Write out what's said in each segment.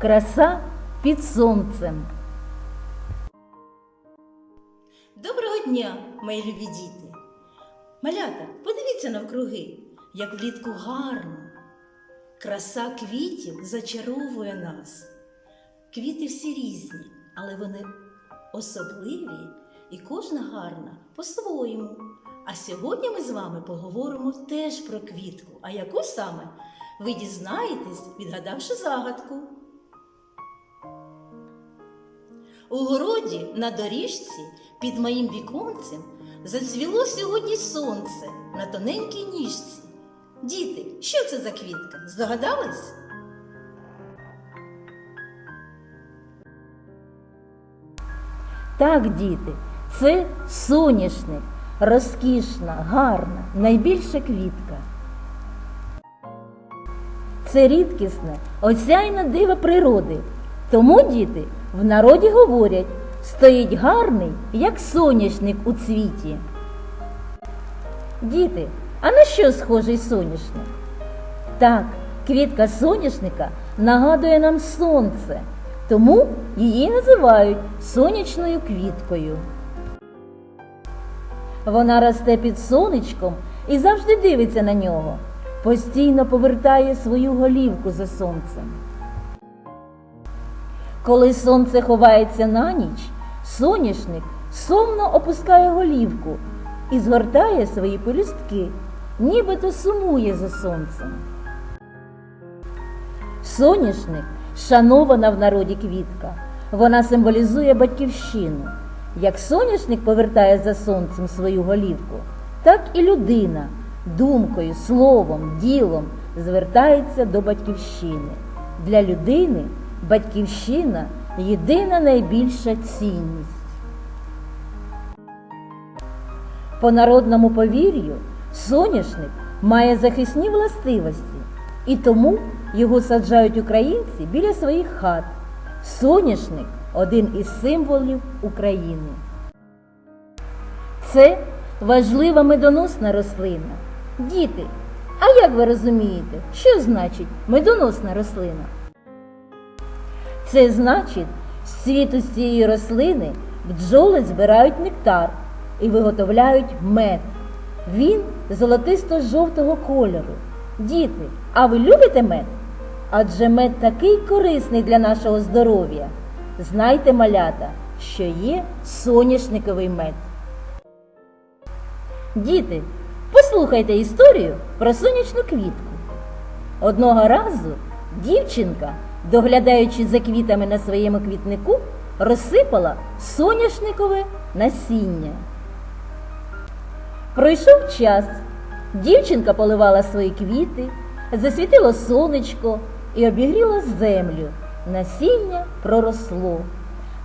Краса під сонцем. Доброго дня, мої любі діти! Малята, подивіться навкруги, як влітку гарно. Краса квітів зачаровує нас. Квіти всі різні, але вони особливі і кожна гарна по-своєму. А сьогодні ми з вами поговоримо теж про квітку. А яку саме ви дізнаєтесь, відгадавши загадку. У городі на доріжці під моїм віконцем зацвіло сьогодні сонце на тоненькій ніжці. Діти, що це за квітка? Здогадались? Так, діти, це соняшник, розкішна, гарна, найбільша квітка. Це рідкісне, осяйне диво природи. Тому, діти, в народі говорять, стоїть гарний, як соняшник у цвіті. Діти, а на що схожий соняшник? Так, квітка соняшника нагадує нам сонце, тому її називають сонячною квіткою. Вона росте під сонечком і завжди дивиться на нього, постійно повертає свою голівку за сонцем. Коли сонце ховається на ніч, соняшник сумно опускає голівку і згортає свої пелюстки, нібито сумує за сонцем. Соняшник шанована в народі квітка. Вона символізує батьківщину. Як соняшник повертає за сонцем свою голівку, так і людина думкою, словом, ділом звертається до батьківщини. Для людини батьківщина єдина найбільша цінність. По народному повір'ю, соняшник має захисні властивості, і тому його саджають українці біля своїх хат. Соняшник один із символів України. Це важлива медоносна рослина. Діти, а як ви розумієте, що значить медоносна рослина? Це значить, з цвіту з цієї рослини бджоли збирають нектар і виготовляють мед. Він золотисто-жовтого кольору. Діти, а ви любите мед? Адже мед такий корисний для нашого здоров'я. Знайте, малята, що є соняшниковий мед. Діти, послухайте історію про сонячну квітку. Одного разу дівчинка, доглядаючи за квітами на своєму квітнику, розсипала соняшникове насіння. Пройшов час. Дівчинка поливала свої квіти, засвітило сонечко і обігріло землю. Насіння проросло.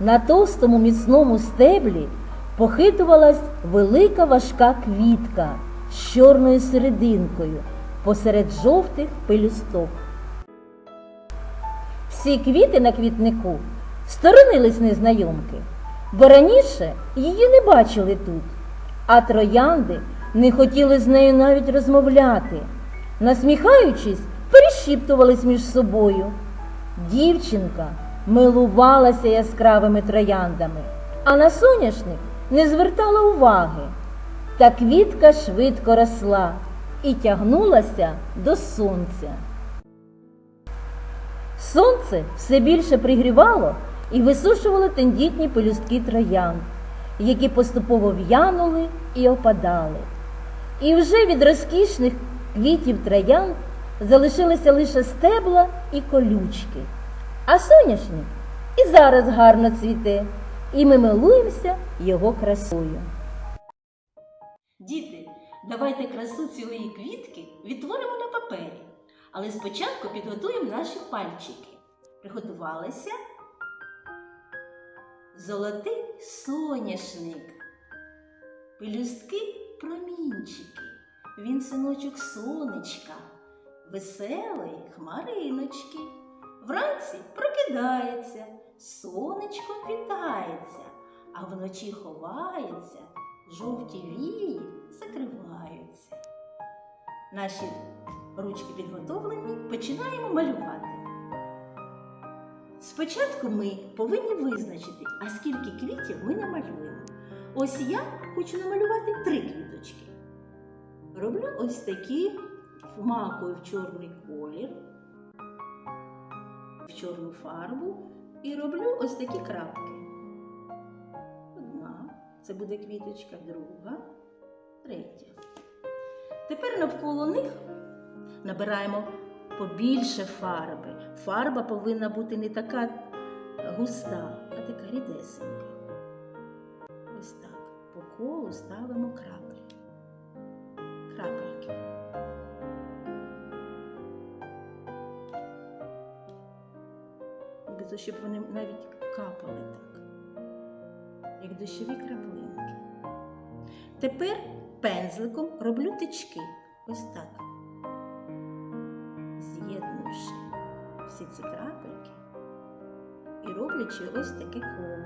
На товстому міцному стеблі похитувалась велика важка квітка з чорною серединкою посеред жовтих пелюсток. Всі квіти на квітнику сторонились незнайомки, бо раніше її не бачили тут, а троянди не хотіли з нею навіть розмовляти. Насміхаючись, перешіптувались між собою. Дівчинка милувалася яскравими трояндами, а на соняшник не звертала уваги. Та квітка швидко росла і тягнулася до сонця. Сонце все більше пригрівало і висушувало тендітні пелюстки троянд, які поступово в'янули і опадали. І вже від розкішних квітів троянд залишилися лише стебла і колючки. А соняшник і зараз гарно цвіте, і ми милуємося його красою. Діти, давайте красу цієї квітки відтворимо на папері. Але спочатку підготуємо наші пальчики. Приготувалися? Золотий соняшник. Пелюстки промінчики. Він синочок сонечка. Веселий хмариночки. Вранці прокидається, сонечко вітається, а вночі ховається, жовті вії закриваються. Наші ручки підготовлені, починаємо малювати. Спочатку ми повинні визначити, а скільки квітів ми намалюємо. Ось я хочу намалювати три квіточки. Роблю ось такі вмакую в чорний колір, в чорну фарбу і роблю ось такі крапки. Одна, це буде квіточка, друга, третя. Тепер навколо них набираємо побільше фарби. Фарба повинна бути не така густа, а така рідесенька. Ось так. По колу ставимо краплі. Крапельки. Нібито, щоб вони навіть капали так, як дощові краплинки. Тепер пензликом роблю тички. Ось так. Ці крапельки і роблячи ось таке коло.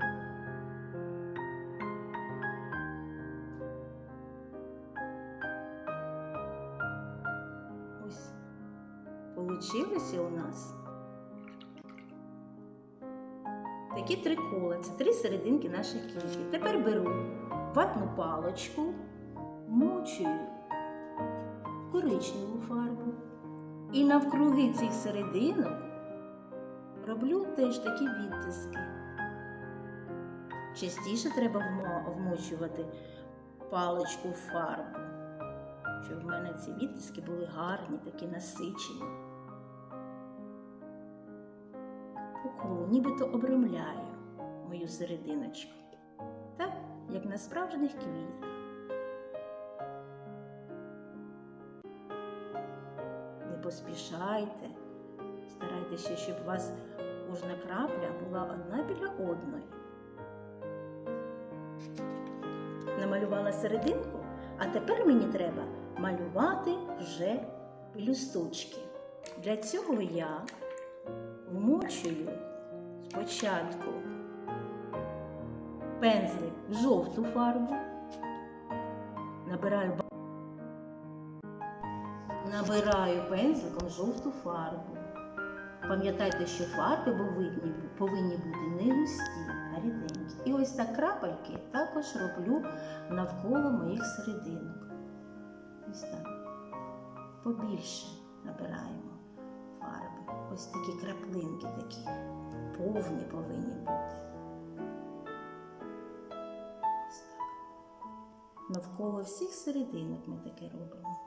Ось получилося у нас такі три кола. Це три серединки наших квітів. Тепер беру ватну палочку, мочую коричневу фарбу. І навкруги цих серединок роблю теж такі відтиски. Частіше треба вмо- вмочувати паличку в фарбу, щоб в мене ці відтиски були гарні, такі насичені. По нібито обрамляю мою серединочку, так, як на справжніх квітах. Не поспішайте, старайтеся, щоб у вас кожна крапля була одна біля одної. Намалювала серединку, а тепер мені треба малювати вже пелюсточки. Для цього я вмочую спочатку пензлик в жовту фарбу, набираю Набираю пензликом жовту фарбу. Пам'ятайте, що фарби повинні, бути не густі, а ріденькі. І ось так крапельки також роблю навколо моїх серединок. Ось так. Побільше набираємо фарби. Ось такі краплинки, такі повні повинні бути. Ось так. Навколо всіх серединок ми таке робимо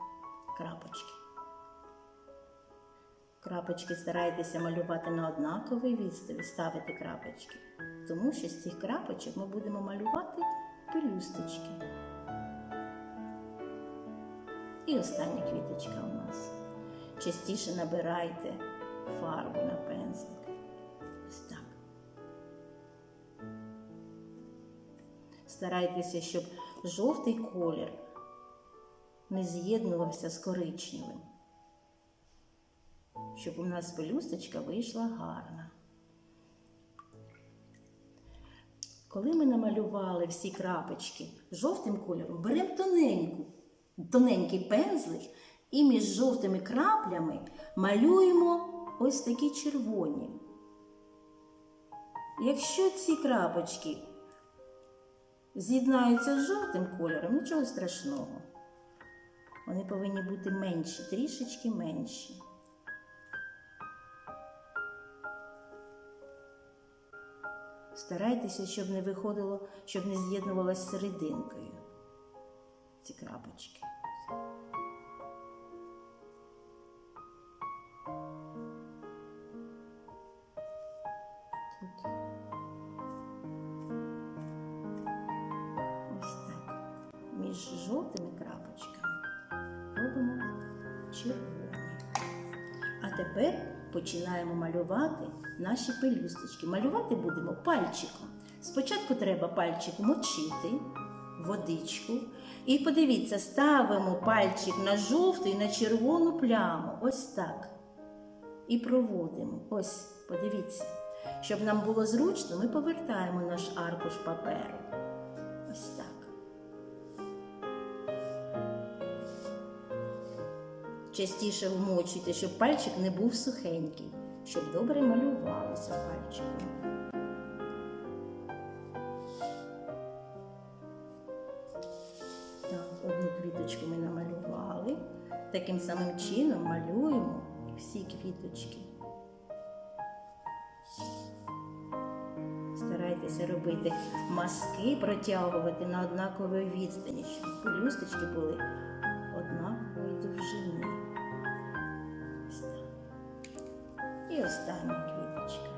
крапочки. Крапочки старайтеся малювати на однаковій відстані, ставити крапочки, тому що з цих крапочок ми будемо малювати пелюсточки. І остання квіточка у нас. Частіше набирайте фарбу на пензлик. Ось так. Старайтеся, щоб жовтий колір не з'єднувався з коричневим, щоб у нас пелюсточка вийшла гарна. Коли ми намалювали всі крапочки жовтим кольором, беремо тоненьку, тоненький пензлик і між жовтими краплями малюємо ось такі червоні. Якщо ці крапочки з'єднаються з жовтим кольором, нічого страшного. Вони повинні бути менші, трішечки менші. Старайтеся, щоб не виходило, щоб не з'єднувалося з серединкою ці крапочки. Ось так. Між жовтими крапочками робимо червоні. А тепер починаємо малювати наші пелюсточки. Малювати будемо пальчиком. Спочатку треба пальчик мочити, водичку. І подивіться, ставимо пальчик на жовту і на червону пляму. Ось так. І проводимо. Ось, подивіться. Щоб нам було зручно, ми повертаємо наш аркуш паперу. Ось так. Частіше вмочуйте, щоб пальчик не був сухенький. щоб добре малювалося пальчиком. Так, одну квіточку ми намалювали. Таким самим чином малюємо всі квіточки. Старайтеся робити маски, протягувати на однаковій відстані, щоб пелюсточки були однакової довжини. І остання квіточка.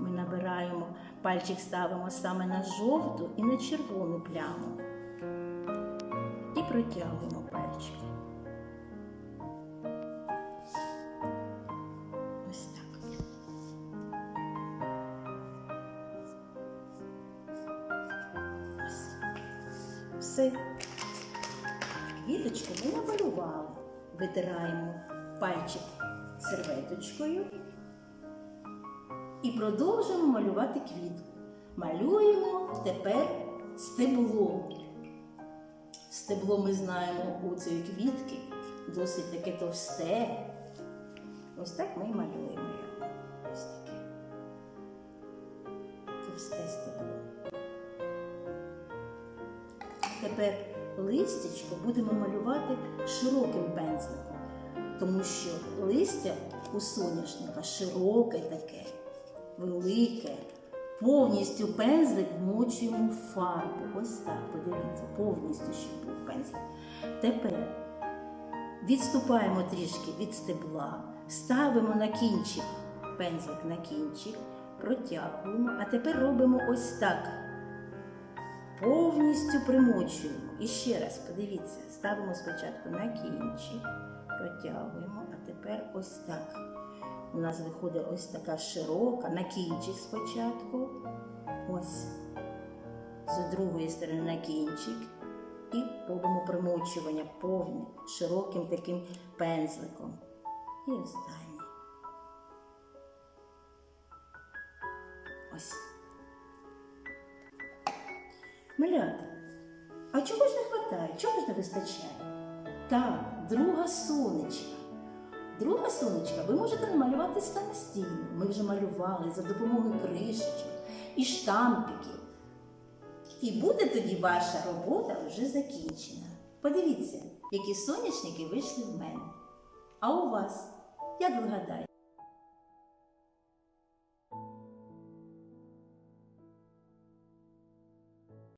Ми набираємо, пальчик ставимо саме на жовту і на червону пляму. І протягуємо пальчик. Ось так. Ось. Все. Квіточку ми намалювали. Витираємо пальчик серветочкою і продовжуємо малювати квітку. Малюємо тепер стебло. Стебло ми знаємо у цієї квітки досить таке товсте. Ось так ми і малюємо його. Ось таке. Товсте стебло. Тепер листячко будемо малювати широким пензликом, тому що листя у соняшника широке таке, велике. Повністю пензлик вмочуємо в фарбу. Ось так, подивіться, повністю щоб був пензлик. Тепер відступаємо трішки від стебла, ставимо на кінчик пензлик на кінчик, протягуємо, а тепер робимо ось так. Повністю примочуємо. І ще раз подивіться, ставимо спочатку на кінчик, протягуємо, а тепер ось так. У нас виходить ось така широка, на кінчик спочатку. Ось. З другої сторони на кінчик. І робимо примочування повне, широким таким пензликом. І останній. Ось. Малята, а чого ж не вистачає? Чого ж не вистачає? Так, друга сонечка. Друга сонечка ви можете намалювати самостійно. Ми вже малювали за допомогою кришечок і штампиків. І буде тоді ваша робота вже закінчена. Подивіться, які сонячники вийшли в мене. А у вас, як ви гадаєте?